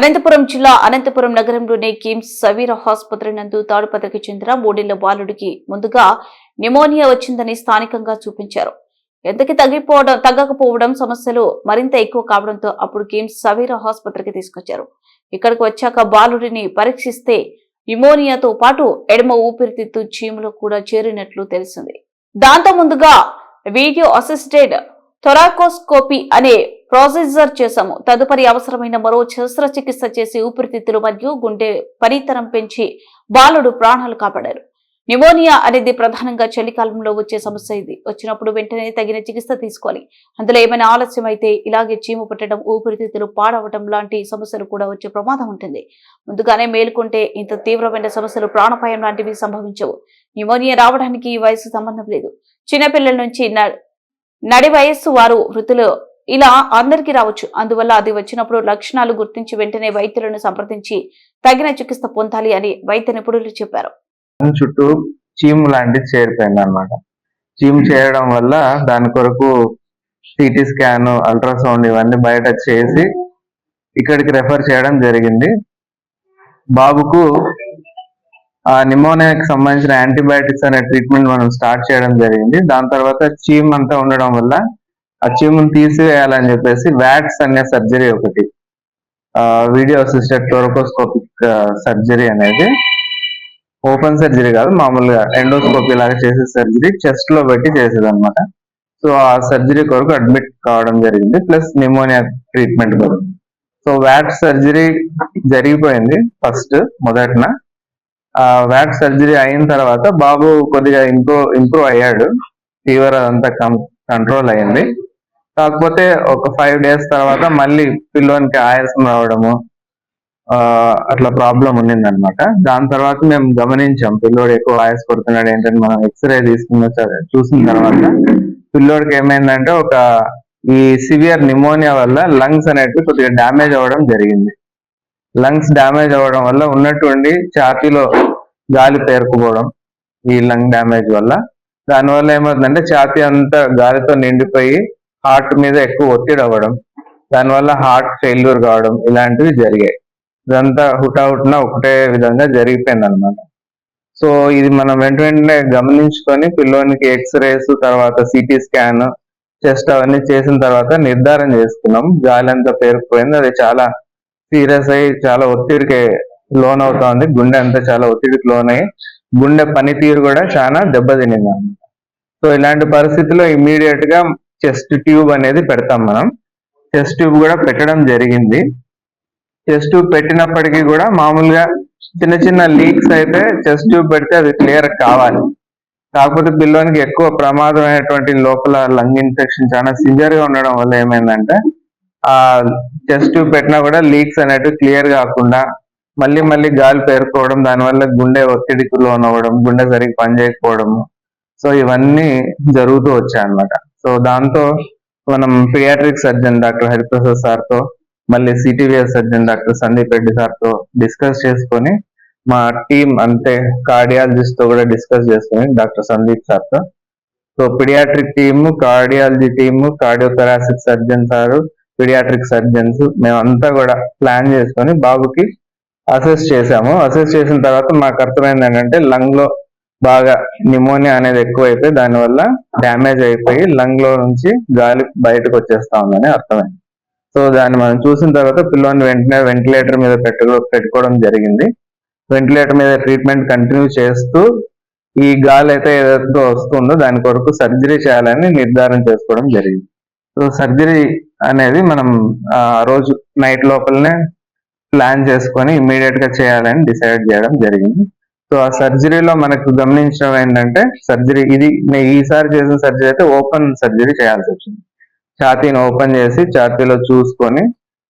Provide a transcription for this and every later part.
అనంతపురం జిల్లా అనంతపురం నగరంలోని కిమ్స్ సవీర ఆసుపత్రి నందు తాడుపత్రికి చెందిన మూడేళ్ళ బాలుడికి ముందుగా న్యూమోనియా వచ్చిందని స్థానికంగా చూపించారు. ఎంతకి తగ్గిపోవడం తగ్గకపోవడం సమస్యలు మరింత ఎక్కువ కావడంతో అప్పుడు కిమ్స్ సవీర ఆసుపత్రికి తీసుకొచ్చారు. ఇక్కడికి వచ్చాక బాలుడిని పరీక్షిస్తే న్యూమోనియాతో పాటు ఎడమ ఊపిరితిత్తు చీములో కూడా చేరినట్లు తెలిసింది. దాంతో ముందుగా వీడియో అసిస్టెడ్ థొరాకోస్కోపీ అనే ప్రొసీజర్ చేశాము. తదుపరి అవసరమైన మరో శస్త్రచికిత్స చేసి ఊపిరితిత్తులు మరియు గుండె పరితరం పెంచి బాలుడు ప్రాణాలు కాపాడారు. న్యూమోనియా అనేది ప్రధానంగా చలికాలంలో వచ్చే సమస్య ఇది. వచ్చినప్పుడు వెంటనే తగిన చికిత్స తీసుకోవాలి. అందులో ఏమైనా ఆలస్యం అయితే ఇలాగే చీము పట్టడం ఊపిరితిత్తులు పాడవటం లాంటి సమస్యలు కూడా వచ్చే ప్రమాదం ఉంటుంది. ముందుగానే మేలుకుంటే ఇంత తీవ్రమైన సమస్యలు ప్రాణపాయం లాంటివి సంభవించవు. న్యూమోనియా రావడానికి ఈ వయసు సంబంధం లేదు. చిన్నపిల్లల నుంచి న- నడి వయస్సు వారు వృత్తులు ఇలా అందరికీ రావచ్చు. అందువల్ల అది వచ్చినప్పుడు లక్షణాలు గుర్తించి వెంటనే వైద్యులను సంప్రదించి తగిన చికిత్స పొందాలి అని వైద్య నిపుణులు చెప్పారు. దాని చుట్టూ చీము లాంటిది చేరిపోయింది అనమాట చీము చేరడం వల్ల దాని కొరకు సిటీ స్కాన్ అల్ట్రాసౌండ్ ఇవన్నీ బయట చేసి ఇక్కడికి రెఫర్ చేయడం జరిగింది. బాబుకు ఆ నిమోనియాకి సంబంధించిన యాంటీబయాటిక్స్ అనే ట్రీట్మెంట్ మనం స్టార్ట్ చేయడం జరిగింది. దాని తర్వాత చీమ్ అంతా ఉండడం వల్ల ఆ చీమును తీసివేయాలని చెప్పేసి వ్యాక్స్ అనే సర్జరీ ఒకటి వీడియో అసిస్టెడ్ టోరకోస్కోపిక్ సర్జరీ అనేది. ఓపెన్ సర్జరీ కాదు మామూలుగా ఎండోస్కోపీ లాగా చేసే సర్జరీ చెస్ట్లో పెట్టి చేసేదన్నమాట. సో ఆ సర్జరీ కొరకు అడ్మిట్ కావడం జరిగింది ప్లస్ నిమోనియా ట్రీట్మెంట్ కొరకు. సో వ్యాట్ సర్జరీ జరిగిపోయింది ఫస్ట్ మొదటన. ఆ వ్యాట్ సర్జరీ అయిన తర్వాత బాబు కొద్దిగా ఇంప్రూవ్ ఇంప్రూవ్ అయ్యాడు. ఫీవర్ అదంతా కంట్రోల్ అయింది. కాకపోతే ఒక ఫైవ్ డేస్ తర్వాత మళ్ళీ పిల్లోనికి ఆయాసం రావడము అట్లా ప్రాబ్లం ఉండింది అనమాట దాని తర్వాత మేము గమనించాం పిల్లోడు ఎక్కువ ఆయాస పడుతున్నాడు ఏంటంటే మనం ఎక్స్రే తీసుకున్న చూసిన తర్వాత పిల్లోడికి ఏమైందంటే ఒక ఈ సివియర్ నిమోనియా వల్ల లంగ్స్ అనేటివి కొద్దిగా డ్యామేజ్ అవ్వడం జరిగింది. లంగ్స్ డ్యామేజ్ అవ్వడం వల్ల ఉన్నటువంటి ఛాతీలో గాలి పేరుకుపోవడం ఈ లంగ్ డ్యామేజ్ వల్ల. దానివల్ల ఏమవుతుందంటే ఛాతీ అంతా గాలితో నిండిపోయి హార్ట్ మీద ఎక్కువ ఒత్తిడి అవ్వడం దానివల్ల హార్ట్ ఫెయిల్యూర్ కావడం ఇలాంటివి జరిగాయి. ఇదంతా హుటాహుటిన ఒకటే విధంగా జరిగిపోయింది అనమాట సో ఇది మనం వెంట వెంటనే గమనించుకొని పిల్లోనికి ఎక్స్రేస్ తర్వాత సిటీ స్కాన్ చెస్ట్ అవన్నీ చేసిన తర్వాత నిర్ధారణ చేసుకున్నాం. గాలి అంతా పేరుకుపోయింది. అది చాలా సీరియస్ అయ్యి చాలా ఒత్తిడికి లోన్ అవుతోంది. గుండె అంతా చాలా ఒత్తిడికి లోన్ అయ్యి గుండె పనితీరు కూడా చాలా దెబ్బతినింది అన్నమాట సో ఇలాంటి పరిస్థితిలో ఇమీడియట్గా చెస్ట్ ట్యూబ్ అనేది పెడతాం మనం. చెస్ట్ ట్యూబ్ కూడా పెట్టడం జరిగింది. చెస్ట్ ట్యూబ్ పెట్టినప్పటికీ కూడా మామూలుగా చిన్న చిన్న లీక్స్ అయితే చెస్ట్ ట్యూబ్ పెడితే అది క్లియర్ కావాలి. కాకపోతే పిల్లోనికి ఎక్కువ ప్రమాదమైనటువంటి లోపల లంగ్ ఇన్ఫెక్షన్ చాలా సివియర్గా ఉండడం వల్ల ఏమైందంటే ఆ చెస్ట్ ట్యూబ్ పెట్టినా కూడా లీక్స్ అనేటివి క్లియర్ కాకుండా మళ్ళీ మళ్ళీ గాలి పేరుకోవడం దానివల్ల గుండె ఒత్తిడికి లోనవ్వడం గుండె సరిగ్గా పనిచేయకపోవడము. సో ఇవన్నీ జరుగుతూ వచ్చాయి అన్నమాట సో దాంతో మనం పిడియాట్రిక్ సర్జన్ డాక్టర్ హరిప్రసాద్ సార్తో మళ్ళీ CTVS surgeon doctor Sandeep Reddy సార్తో డిస్కస్ చేసుకొని మా టీం అంతే కార్డియాలజిస్ట్తో కూడా డిస్కస్ చేసుకొని డాక్టర్ సందీప్ సార్తో so pediatric team cardiology team cardiothoracic surgeon sir pediatric surgeons మేమంతా కూడా ప్లాన్ చేసుకొని బాబుకి అసెస్ చేసాము. అసెస్ చేసిన తర్వాత మాకు అర్థమైంది ఏంటంటే లంగ్లో బాగా నిమోనియా అనేది ఎక్కువైపోయి దానివల్ల డ్యామేజ్ అయిపోయి లంగ్లో నుంచి గాలి బయటకు వచ్చేస్తా ఉందని అర్థమైంది. సో దాన్ని మనం చూసిన తర్వాత పిల్లోని వెంటనే వెంటిలేటర్ మీద పెట్టు పెట్టుకోవడం జరిగింది. వెంటిలేటర్ మీద ట్రీట్మెంట్ కంటిన్యూ చేస్తూ ఈ గాలి అయితే ఏదైతే వస్తుందో దాని కొరకు సర్జరీ చేయాలని నిర్ధారణ చేసుకోవడం జరిగింది. సో సర్జరీ అనేది మనం ఆ రోజు నైట్ లోపలనే ప్లాన్ చేసుకొని ఇమ్మీడియట్గా చేయాలని డిసైడ్ చేయడం జరిగింది. సో ఆ సర్జరీలో మనకు గమనించడం ఏంటంటే సర్జరీ ఇది నేను ఈసారి చేసిన సర్జరీ అయితే ఓపెన్ సర్జరీ చేయాల్సి వచ్చింది. ఛాతీని ఓపెన్ చేసి ఛాతీలో చూసుకొని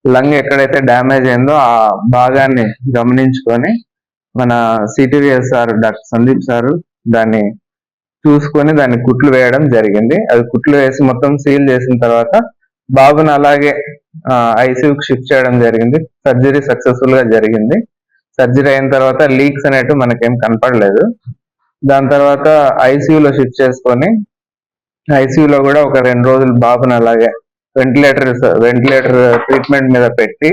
లంగ్ ఎక్కడైతే డ్యామేజ్ అయిందో ఆ భాగాన్ని గమనించుకొని మన CTVS sir doctor Sandeep sir దాన్ని చూసుకొని దాన్ని కుట్లు వేయడం జరిగింది. అది కుట్లు వేసి మొత్తం సీల్ చేసిన తర్వాత బాబుని అలాగే ఐసీయూకి షిఫ్ట్ చేయడం జరిగింది. సర్జరీ సక్సెస్ఫుల్గా జరిగింది. సర్జరీ అయిన తర్వాత లీక్స్ అనేటివి మనకేం కనపడలేదు. దాని తర్వాత ఐసీయూలో షిఫ్ట్ చేసుకొని ఐసీయూలో కూడా ఒక రెండు రోజులు బాబుని అలాగే వెంటిలేటర్ వెంటిలేటర్ ట్రీట్మెంట్ మీద పెట్టి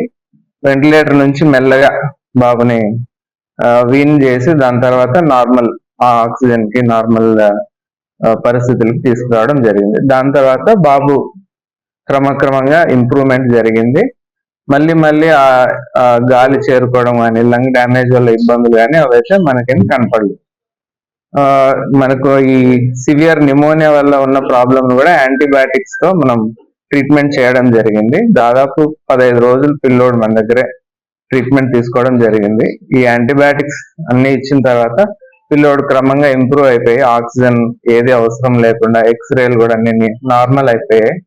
వెంటిలేటర్ నుంచి మెల్లగా బాబుని వీన్ చేసి దాని తర్వాత నార్మల్ ఆక్సిజన్కి నార్మల్ పరిస్థితులకి తీసుకురావడం జరిగింది. దాని తర్వాత బాబు క్రమక్రమంగా ఇంప్రూవ్మెంట్ జరిగింది. మళ్ళీ మళ్ళీ ఆ గాలి చేరుకోవడం కానీ లంగ్ డ్యామేజ్ వల్ల ఇబ్బందులు కానీ అవైతే మనకేం కనపడలేదు. ఆ, మనకు ఈ సివియర్ నిమోనియా వల్ల ఉన్న ప్రాబ్లమ్ కూడా యాంటీబయాటిక్స్తో మనం ట్రీట్మెంట్ చేయడం జరిగింది. దాదాపు పదహైదు రోజులు పిల్లోడు మన దగ్గరే ట్రీట్మెంట్ తీసుకోవడం జరిగింది. ఈ యాంటీబయాటిక్స్ అన్ని ఇచ్చిన తర్వాత పిల్లోడు క్రమంగా ఇంప్రూవ్ అయిపోయి ఆక్సిజన్ ఏది అవసరం లేకుండా ఎక్స్రేలు కూడా అన్ని నార్మల్ అయిపోయాయి.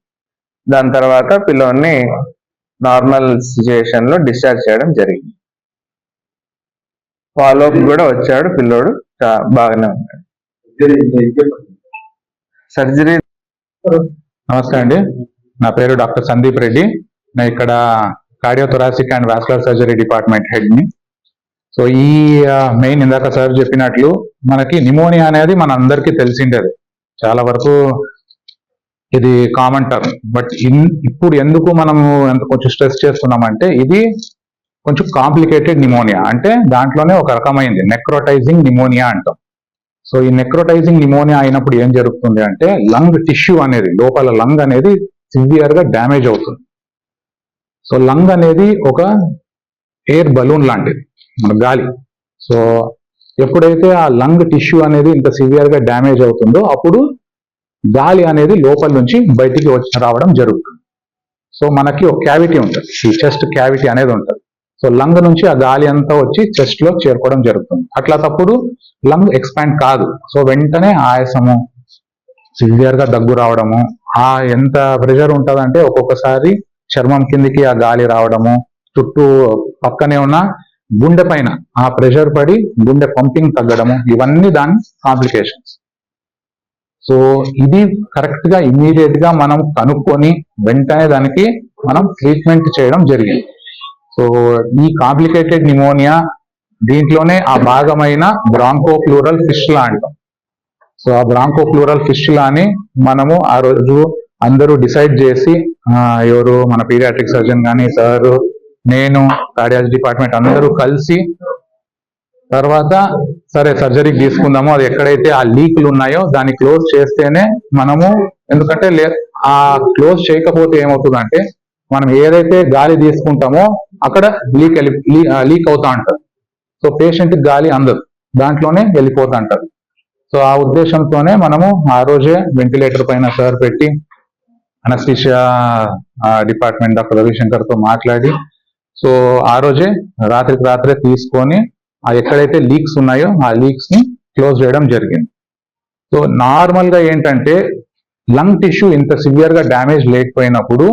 దాని తర్వాత పిల్లోని నార్మల్ సిచ్యువేషన్లో డిశ్చార్జ్ చేయడం జరిగింది. ఫాలో కూడా వచ్చాడు పిల్లోడు బాగానే ఉన్నాడు. సర్జరీ నమస్తే అండి. నా పేరు డాక్టర్ సందీప్ రెడ్డి. నేను ఇక్కడ cardiothoracic and vascular surgery department హెడ్ని so ఈ మెయిన్ ఇందాక సార్ చెప్పినట్లు మనకి నిమోనియా అనేది మన అందరికీ తెలిసిండేది చాలా వరకు ఇది కామన్ టర్మ్ బట్ ఇన్ ఇప్పుడు ఎందుకు మనము ఎంత కొంచెం స్ట్రెస్ చేస్తున్నామంటే ఇది కొంచెం కాంప్లికేటెడ్ నిమోనియా అంటే దాంట్లోనే ఒక రకమైంది. నెక్రోటైజింగ్ నిమోనియా అంటాం. సో ఈ నెక్రోటైజింగ్ నిమోనియా అయినప్పుడు ఏం జరుగుతుంది అంటే లంగ్ టిష్యూ అనేది లోపల లంగ్ అనేది సివియర్గా డ్యామేజ్ అవుతుంది. సో లంగ్ అనేది ఒక ఎయిర్ బలూన్ లాంటిది మన గాలి. సో ఎప్పుడైతే ఆ లంగ్ టిష్యూ అనేది ఇంత సివియర్గా డ్యామేజ్ అవుతుందో అప్పుడు గాలి అనేది లోపల నుంచి బయటికి వచ్చి రావడం జరుగుతుంది. సో మనకి ఒక క్యావిటీ ఉంటుంది. ఈ చెస్ట్ క్యావిటీ అనేది ఉంటుంది. సో లంగ్ నుంచి ఆ గాలి అంతా వచ్చి చెస్ట్లో చేరుకోవడం జరుగుతుంది. అట్లా తప్పుడు లంగ్ ఎక్స్పాండ్ కాదు. సో వెంటనే ఆయాసము సివియర్గా దగ్గు రావడము ఆ ఎంత ప్రెషర్ ఉంటుందంటే ఒక్కొక్కసారి చర్మం కిందికి ఆ గాలి రావడము చుట్టూ పక్కనే ఉన్న గుండె పైన ఆ ప్రెషర్ పడి గుండె పంపింగ్ తగ్గడము ఇవన్నీ దాని కాంప్లికేషన్స్. సో ఇది కరెక్ట్గా ఇమీడియట్గా మనం కనుక్కొని వెంటనే దానికి మనం ట్రీట్మెంట్ చేయడం జరిగింది. సో ఈ కాంప్లికేటెడ్ నిమోనియా దీంట్లోనే ఆ భాగమైన బ్రాంకో ప్లూరల్ ఫిస్టులా అంటాం. సో ఆ బ్రాంకో ప్లూరల్ ఫిస్టులా అని మనము ఆ రోజు అందరూ డిసైడ్ చేసి ఎవరు మన పీరియాట్రిక్ సర్జన్ కానీ సార్ నేను కార్డియాలజీ డిపార్ట్మెంట్ అందరూ కలిసి తర్వాత సరే సర్జరీకి తీసుకుందాము. అది ఎక్కడైతే ఆ లీకులు ఉన్నాయో దాన్ని క్లోజ్ చేస్తేనే మనము ఎందుకంటే లే ఆ క్లోజ్ చేయకపోతే ఏమవుతుందంటే మనం ఏదైతే గాలి తీసుకుంటామో అక్కడ లీక్ లీక్ అవుతా ఉంటారు సో పేషెంట్ గాలి అందదు. దాంట్లోనే వెళ్ళిపోతా అంటారు. సో ఆ ఉద్దేశంతోనే మనము ఆ రోజే వెంటిలేటర్ పైన సార్ పెట్టి అనస్థిషియా డిపార్ట్మెంట్ డాక్టర్ రవిశంకర్తో మాట్లాడి సో ఆ రోజే రాత్రికి రాత్రే తీసుకొని ఎక్కడైతే లీక్స్ ఉన్నాయో ఆ లీక్స్ని క్లోజ్ చేయడం జరిగింది. సో నార్మల్గా ఏంటంటే లంగ్ టిష్యూ ఇంత సివియర్గా డ్యామేజ్ లేకపోయినప్పుడు